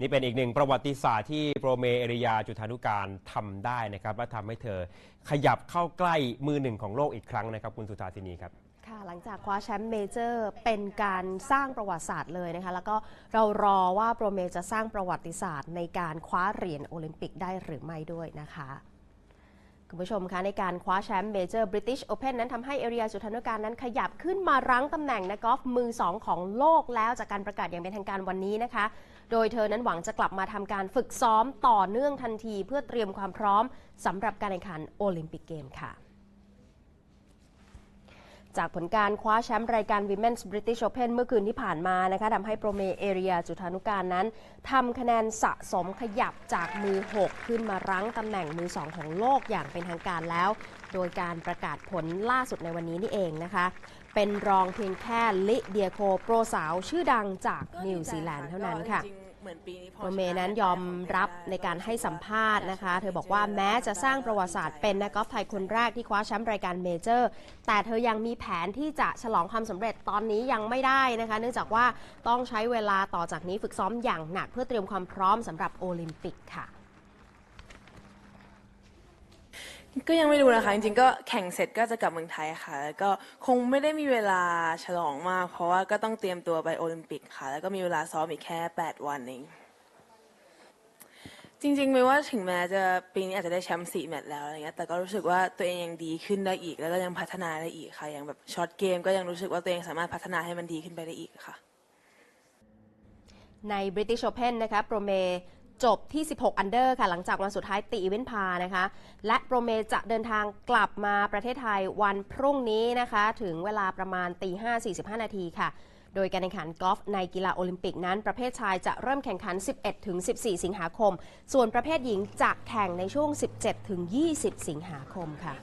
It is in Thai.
นี่เป็นอีกหนึ่งประวัติศาสตร์ที่โปรเมเอริยาจุธานุการทำได้นะครับและทำให้เธอขยับเข้าใกล้มือหนึ่งของโลกอีกครั้งนะครับ คุณสุธาสินีครับค่ะหลังจากคว้าแชมป์เมเจอร์เป็นการสร้างประวัติศาสตร์เลยนะคะ แล้วก็เรารอว่าโปรเมจะสร้างประวัติศาสตร์ในการคว้าเหรียญโอลิมปิกได้หรือไม่ด้วยนะคะ คุณผู้ชมคะในการคว้าแชมป์เมเจอร์บริติชโอเพนนั้นทำให้เอเรียจุธนุการนั้นขยับขึ้นมารั้งตำแหน่งนักกอล์ฟมือ 2 ของโลกแล้วจากการประกาศอย่างเป็นทางการวันนี้นะคะ โดยเธอนั้นหวังจะกลับมาทำการฝึกซ้อมต่อเนื่องทันที เพื่อเตรียมความพร้อมสำหรับการแข่งขันโอลิมปิกเกมค่ะ จากผลการคว้าแชมป์รายการ Women's British Open เมื่อคืนที่ผ่านมานะคะทำให้โปรเมเอเรียจุธานุการนั้นทำคะแนนสะสมขยับจากมือ 6 ขึ้นมารั้งตำแหน่งมือ 2 ของโลกอย่างเป็นทางการแล้ว โดยการประกาศผลล่าสุดในวันนี้นี่เองนะคะ เป็นรองเพียงแค่ลิเดียโคโปรสาวชื่อดังจากนิวซีแลนด์เท่านั้นค่ะ โปรเมนั้นยอมรับในการให้สัมภาษณ์นะคะ เธอบอกว่าแม้จะสร้างประวัติศาสตร์เป็นนักกอล์ฟไทยคนแรกที่คว้าแชมป์รายการเมเจอร์ แต่เธอยังมีแผนที่จะฉลองความสำเร็จตอนนี้ยังไม่ได้นะคะ เนื่องจากว่าต้องใช้เวลาต่อจากนี้ฝึกซ้อมอย่างหนักเพื่อเตรียมความพร้อมสำหรับโอลิมปิกค่ะ ก็ยังไม่รู้นะคะ จริงๆก็แข่งเสร็จก็จะกลับเมืองไทยค่ะ แล้วก็คงไม่ได้มีเวลาฉลองมาก เพราะว่าก็ต้องเตรียมตัวไปโอลิมปิกค่ะ แล้วก็มีเวลาซ้อมอีกแค่ 8 วันเองจริงๆไม่ว่าถึงแม้จะปีนี้อาจจะได้แชมป์สี่แมตช์แล้วอะไรเงี้ยแต่ก็รู้สึกว่าตัวเองยังดีขึ้นได้อีก แล้วก็ยังพัฒนาได้อีกค่ะอย่างแบบช็อตเกมก็ยังรู้สึกว่าตัวเองสามารถพัฒนาให้มันดีขึ้นไปได้อีกค่ะ ใน British Open นะคะโปรเม จบที่ 16 อันเดอร์ค่ะ หลังจากวันสุดท้ายตีอีเวนต์พานะคะ และโปรเมจะเดินทางกลับมาประเทศไทยวันพรุ่งนี้นะคะ ถึงเวลาประมาณตี5 45 นาทีค่ะ โดยการแข่งขันกอล์ฟในกีฬาโอลิมปิกนั้น ประเภทชายจะเริ่มแข่งขัน 11 ถึง 14 สิงหาคม ส่วนประเภทหญิงจะแข่งในช่วง 17 ถึง 20 สิงหาคมค่ะ